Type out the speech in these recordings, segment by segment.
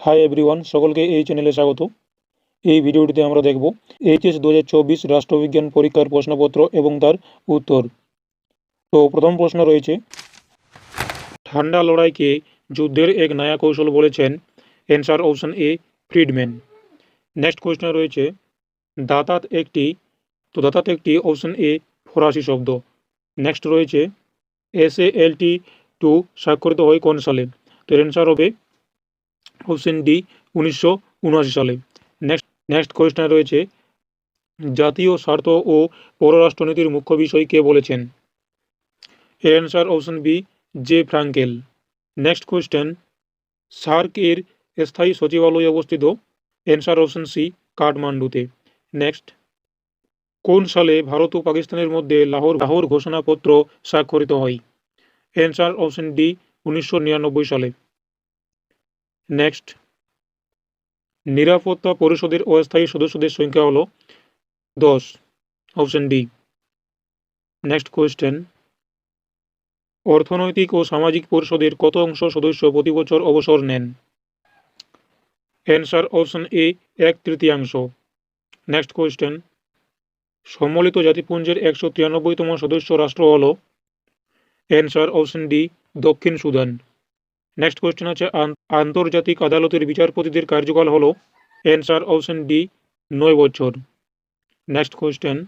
Hi everyone সকলকে এই চ্যানেলে স্বাগত। এই ভিডিওটিতে আমরা দেখব এইচএস দু হাজার চব্বিশ রাষ্ট্রবিজ্ঞান পরীক্ষার প্রশ্নপত্র এবং তার উত্তর। তো প্রথম প্রশ্ন রয়েছে, ঠান্ডা লড়াইকে যুদ্ধের এক নয়া কৌশল বলেছেন answer option A Friedman next question রয়েছে, দাতাত একটি, তো দাতাত একটি অপশন এ ফরাসি শব্দ। নেক্সট রয়েছে S A L T two স্বাক্ষরিত হয় কোন সালে? তো অ্যান্সার হবে অপশন ডি, উনিশশো উনআশি সালে। নেক্সট নেক্সট কোয়েশ্চন রয়েছে, জাতীয় স্বার্থ ও পররাষ্ট্রনীতির মুখ্য বিষয় কে বলেছেন? এর answer option B J Frankel next question SAARC এর স্থায়ী সচিবালয় অবস্থিত। অ্যান্সার অপশন সি কাঠমান্ডুতে নেক্সট কোন সালে ভারত ও পাকিস্তানের মধ্যে লাহোর লাহোর ঘোষণাপত্র স্বাক্ষরিত হয়? অ্যান্সার অপশন ডি উনিশশো নিরানব্বই সালে। নেক্সট নিরাপত্তা পরিষদের অস্থায়ী সদস্যদের সংখ্যা হলো দশ অপশন ডি নেক্সট কোয়েশ্চেন অর্থনৈতিক ও সামাজিক পরিষদের কত অংশ সদস্য প্রতি বছর অবসর নেন? অ্যান্সার অপশন এ এক তৃতীয়াংশ। নেক্সট কোয়েশ্চেন সম্মিলিত জাতিপুঞ্জের একশো তিরানব্বইতম সদস্য রাষ্ট্র হল? অ্যান্সার অপশন ডি দক্ষিণ সুদান। নেক্সট কোয়েশ্চেন আছে, আন- আন্তর্জাতিক আদালতের বিচারপতিদের কার্যকাল হলো অ্যান্সার অপশন ডি নয় বছর। নেক্সট কোয়েশ্চেন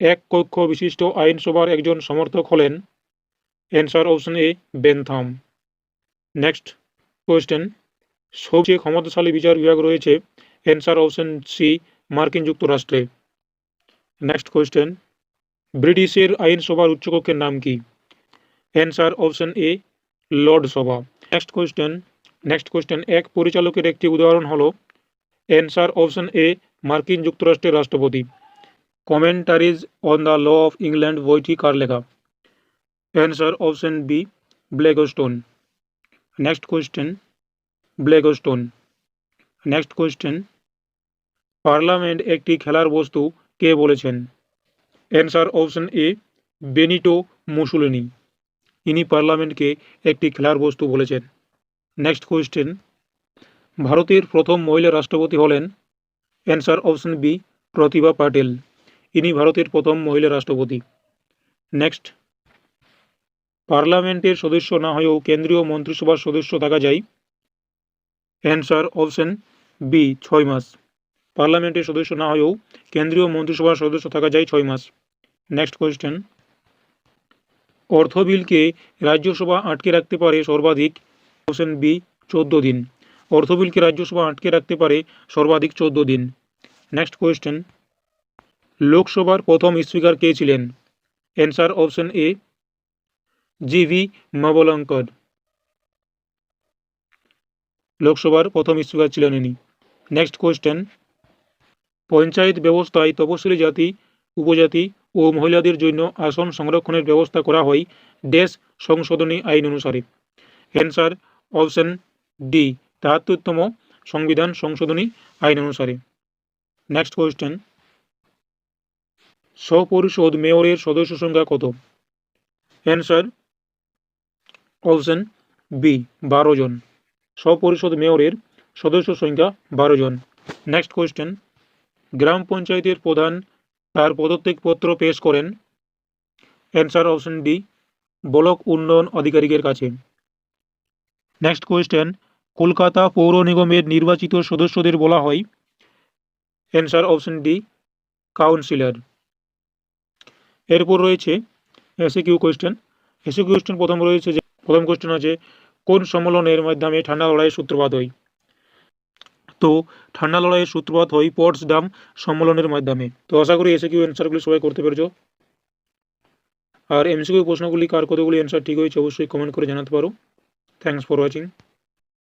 এক কক্ষ বিশিষ্ট আইনসভার একজন সমর্থক হলেন। Answer option A Bentham next question সবচেয়ে ক্ষমতাশালী বিচার বিভাগ রয়েছে। অ্যান্সার অপশন সি মার্কিন যুক্তরাষ্ট্রে। নেক্সট কোয়েশ্চেন ব্রিটিশের আইনসভার উচ্চকক্ষের নাম কি? অ্যান্সার অপশন এ লর্ড সভা। নেক্সট কোয়েশ্চেন নেক্সট কোয়েশ্চেন এক পরিচালকের একটি উদাহরণ হলো অ্যান্সার অপশন এ মার্কিন যুক্তরাষ্ট্রের রাষ্ট্রপতি। Commentaries on the law of England বইটি কার লেখা? Answer option B Blackstone next question Blackstone next question parliament একটি খেলার বস্তু কে বলেছেন? Answer option A Benito Mussolini ইনি পার্লামেন্টকে একটি খেলার বস্তু বলেছেন। নেক্সট কোয়েশ্চেন ভারতের প্রথম মহিলা রাষ্ট্রপতি হলেন answer option B Pratibha Patel. ইনি ভারতের প্রথম মহিলা রাষ্ট্রপতি। নেক্সট পার্লামেন্টের সদস্য না হয়েও কেন্দ্রীয় মন্ত্রিসভার সদস্য থাকা যায়? অ্যান্সার অপশন বি ছয় মাস। পার্লামেন্টের সদস্য না হয়েও কেন্দ্রীয় মন্ত্রিসভার সদস্য থাকা যায় ছয় মাস। নেক্সট কোয়েশ্চেন অর্থ বিলকে রাজ্যসভা আটকে রাখতে পারে সর্বাধিক অপশন বি চোদ্দ দিন। অর্থ বিলকে রাজ্যসভা আটকে রাখতে পারে সর্বাধিক চোদ্দ দিন। নেক্সট কোয়েশ্চেন লোকসভার প্রথম স্পিকার কে ছিলেন? Answer option A G V Mavalankar লোকসভার প্রথম স্পিকার ছিলেন ইনি। নেক্সট কোয়েশ্চেন পঞ্চায়েত ব্যবস্থায় তপশিলি জাতি, উপজাতি ও মহিলাদের জন্য আসন সংরক্ষণের ব্যবস্থা করা হয় দেশ সংশোধনী আইন অনুসারে। অ্যান্সার অপশন ডি তাহাত্তরতম সংবিধান সংশোধনী আইন অনুসারে। নেক্সট কোয়েশ্চেন স্বপরিষদ মেয়রের সদস্য সংখ্যা কত? অ্যান্সার অপশন বি বারো জন। স্বপরিষদ মেয়রের সদস্য সংখ্যা বারো জন। নেক্সট কোয়েশ্চেন গ্রাম পঞ্চায়েতের প্রধান তার পদত্যাগপত্র পেশ করেন অ্যান্সার অপশন ডি ব্লক উন্নয়ন আধিকারিকের কাছে। নেক্সট কোয়েশ্চেন কলকাতা পৌর নিগমের নির্বাচিত সদস্যদের বলা হয়। অ্যান্সার অপশন ডি কাউন্সিলর এরপর রয়েছে এসে কিউ কোয়েশ্চেন এসে কোয়েশ্চেন প্রথম রয়েছে যে, প্রথম কোয়েশ্চেন আছে, কোন সম্মেলনের মাধ্যমে ঠান্ডা লড়াইয়ের সূত্রপাত হয়? তো ঠান্ডা লড়াইয়ের সূত্রপাত হয় পটস পটসডাম সম্মেলনের মাধ্যমে। তো আশা করি এসে কিউ অ্যান্সারগুলি সবাই করতে পেরেছ। আর এমসিকিউ প্রশ্নগুলি কার কতগুলি অ্যান্সার ঠিক হয়েছে অবশ্যই কমেন্ট করে জানাতে পারো। Thanks for watching